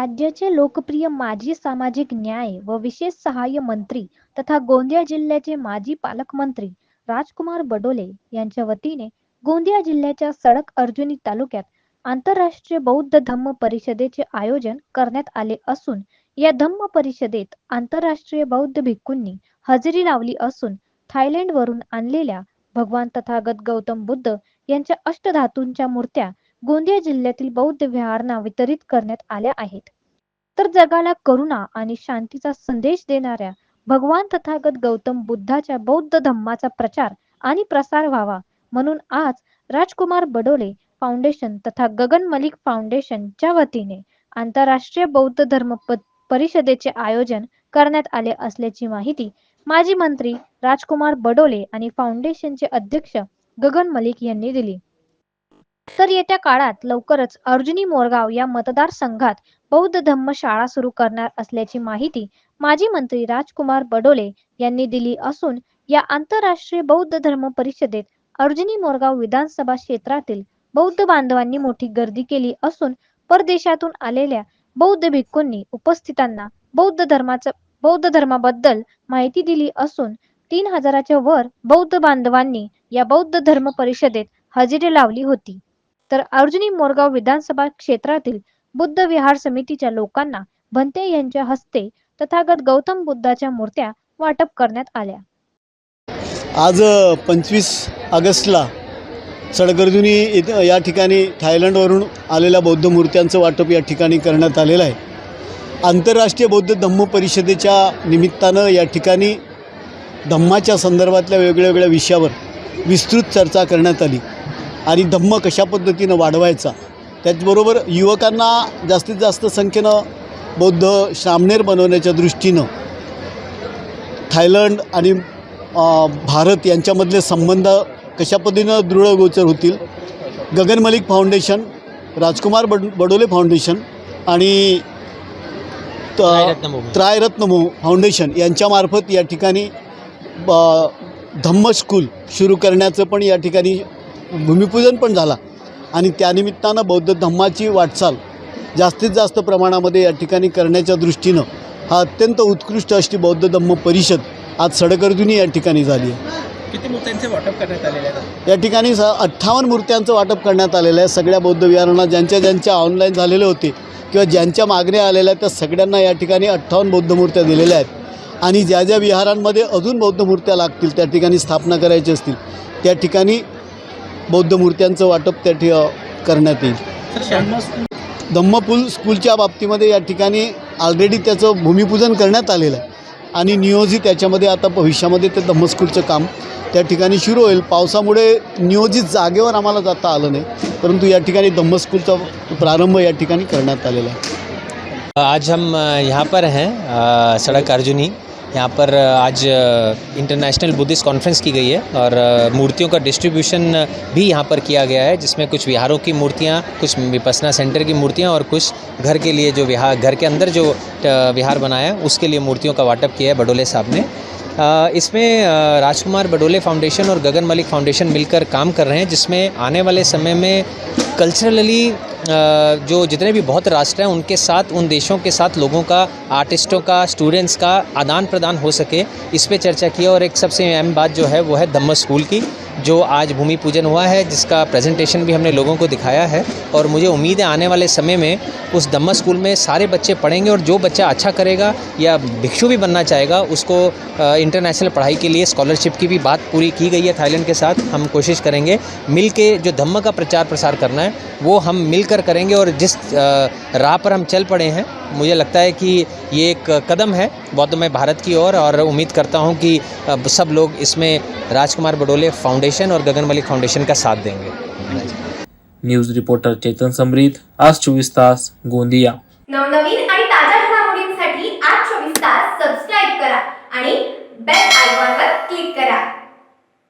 राज्याचे लोकप्रिय माजी सामाजिक न्याय व विशेष सहाय्य मंत्री तथा गोंदिया जिल्ह्याचे माजी पालकमंत्री राजकुमार बडोले यांच्या वतीने गोंदिया जिल्ह्याच्या सडक अर्जुनी तालुक्यात आंतरराष्ट्रीय बौद्ध धम्म परिषदेचे आयोजन करण्यात आले असून या धम्म परिषदेत आंतरराष्ट्रीय बौद्ध भिक्खूंनी हजेरी लावली असून थायलंडवरून आणलेल्या भगवान तथागत गौतम बुद्ध यांच्या अष्टधातूंच्या मूर्त्या गोंदिया जिल्ह्यातील बौद्ध विहारांना वितरित करण्यात आल्या आहेत. तर जगाला करुणा आणि शांतीचा संदेश देणाऱ्या भगवान तथागत गौतम बुद्धाच्या बौद्ध धम्माचा प्रचार आणि प्रसार व्हावा म्हणून आज राजकुमार बडोले फाउंडेशन तथा गगन मलिक फाउंडेशनच्या वतीने आंतरराष्ट्रीय बौद्ध धर्म परिषदेचे आयोजन करण्यात आले असल्याची माहिती माजी मंत्री राजकुमार बडोले आणि फाउंडेशनचे अध्यक्ष गगन मलिक यांनी दिली. तर येत्या काळात लवकरच अर्जुनी मोरगाव या मतदारसंघात बौद्ध धम्म शाळा सुरू करणार असल्याची माहिती माजी मंत्री राजकुमार बडोले यांनी दिली असून या आंतरराष्ट्रीय बौद्ध धर्म परिषदेत अर्जुनी मोरगाव विधानसभा क्षेत्रातील बौद्ध बांधवांनी मोठी गर्दी केली असून परदेशातून आलेल्या बौद्ध भिक्खूंनी उपस्थितांना बौद्ध धर्माचं बौद्ध धर्माबद्दल माहिती दिली असून तीन हजाराच्या वर बौद्ध बांधवांनी या बौद्ध धर्म परिषदेत हजेरी लावली होती. तर अर्जुनी मोरगाव विधानसभा क्षेत्रातील बुद्ध विहार समितीच्या लोकांना भंते यांच्या हस्ते तथागत गौतम बुद्धाच्या मूर्त्या वाटप करण्यात आल्या. आज पंचवीस ऑगस्टला सडगर्जुनी इथं या ठिकाणी थायलंडवरून आलेल्या बौद्ध मूर्त्यांचं वाटप या ठिकाणी करण्यात आलेलं आहे. आंतरराष्ट्रीय बौद्ध धम्म परिषदेच्या निमित्तानं या ठिकाणी धम्माच्या संदर्भातल्या वेगळ्या वेगळ्या विषयावर विस्तृत चर्चा करण्यात आली. आणि धम्म कशा पद्धतीनं वाढवायचा त्याचबरोबर युवकांना जास्तीत जास्त संख्येनं बौद्ध श्रामणेर बनवण्याच्या दृष्टीनं थायलंड आणि भारत यांच्यामधले संबंध कशा पद्धतीनं दृढगोचर होतील गगन मलिक फाउंडेशन राजकुमार बड बडोले फाउंडेशन आणि त्रायरत्नमो फाउंडेशन यांच्यामार्फत या ठिकाणी धम्म स्कूल सुरू करण्याचं पण या ठिकाणी भूमिपूजन पण झाला. आणि त्यानिमित्तानं बौद्ध धम्माची वाटचाल जास्तीत जास्त प्रमाणामध्ये या ठिकाणी करण्याच्या दृष्टीनं हा अत्यंत उत्कृष्ट अशी बौद्ध धम्म परिषद आज सडकर्जुनी या ठिकाणी झाली आहे. किती मूर्त्यांचे वाटप करण्यात आलेले आहे या ठिकाणी स अठ्ठावन्न मूर्त्यांचं वाटप करण्यात आलेलं आहे. सगळ्या बौद्ध विहारांना ज्यांच्या ज्यांच्या ऑनलाईन झालेले होते किंवा ज्यांच्या मागण्या आलेल्या आहेत त्या सगळ्यांना या ठिकाणी अठ्ठावन्न बौद्ध मूर्त्या दिलेल्या आहेत. आणि ज्या ज्या विहारांमध्ये अजून बौद्ध मूर्त्या लागतील त्या ठिकाणी स्थापना करायची असतील त्या ठिकाणी बौद्ध मूर्त्यांचं वाटप त्या ठि करण्यात येईल. धम्मपूल स्कूलच्या बाबतीमध्ये या ठिकाणी ऑलरेडी त्याचं भूमिपूजन करण्यात आलेलं आहे. आणि नियोजित याच्यामध्ये आता भविष्यामध्ये ते धम्मस्कूलचं काम त्या ठिकाणी सुरू होईल. पावसामुळे नियोजित जागेवर आम्हाला जाता आलं नाही. परंतु या ठिकाणी धम्मस्कूलचा प्रारंभ या ठिकाणी करण्यात आलेला आहे. आज हम यहाँ पर हैं सड़क अर्जुनी. यहाँ पर आज इंटरनेशनल बुद्धिस्ट कॉन्फ्रेंस की गई है और मूर्तियों का डिस्ट्रीब्यूशन भी यहाँ पर किया गया है, जिसमें कुछ विहारों की मूर्तियाँ, कुछ विपसना सेंटर की मूर्तियाँ और कुछ घर के लिए जो विहार, घर के अंदर जो विहार बनाया है, उसके लिए मूर्तियों का वाटअप किया है बडोले साहब ने। इसमें राजकुमार बडोले फाउंडेशन और गगन मलिक फाउंडेशन मिलकर काम कर रहे हैं, जिसमें आने वाले समय में कल्चरली जो जितने भी बहुत राष्ट्र हैं, उनके साथ, उन देशों के साथ लोगों का आर्टिस्टों का स्टूडेंट्स का आदान प्रदान हो सके। इस पर चर्चा की और एक सबसे अहम बात जो है, वो है धम्म स्कूल की। जो आज भूमि पूजन हुआ है, जिसका प्रेजेंटेशन भी हमने लोगों को दिखाया है। और मुझे उम्मीद है, आने वाले समय में उस दम्मा स्कूल में सारे बच्चे पढ़ेंगे और जो बच्चा अच्छा करेगा या भिक्षु भी बनना चाहेगा, उसको इंटरनेशनल पढ़ाई के लिए स्कॉलरशिप की भी बात पूरी की गई है थाईलैंड के साथ। हम कोशिश करेंगे मिल के जो धम्म का प्रचार प्रसार करना है, वो हम मिलकर करेंगे और जिस राह पर हम चल पड़े हैं मुझे लगता है कि ये एक कदम है बौद्धमय भारत की ओर और उम्मीद करता हूँ कि सब लोग इसमें राजकुमार बडोले फाउंडेशन और गगन मलिक फाउंडेशन का साथ देंगे। न्यूज़ रिपोर्टर चेतन समरीत आज चोवीस तास गोंदिया। नवनवीन आणि ताज्या घडामोडींसाठी आज चोवीस तास सबस्क्राईब करा आणि बेल आयकॉनवर क्लिक करा.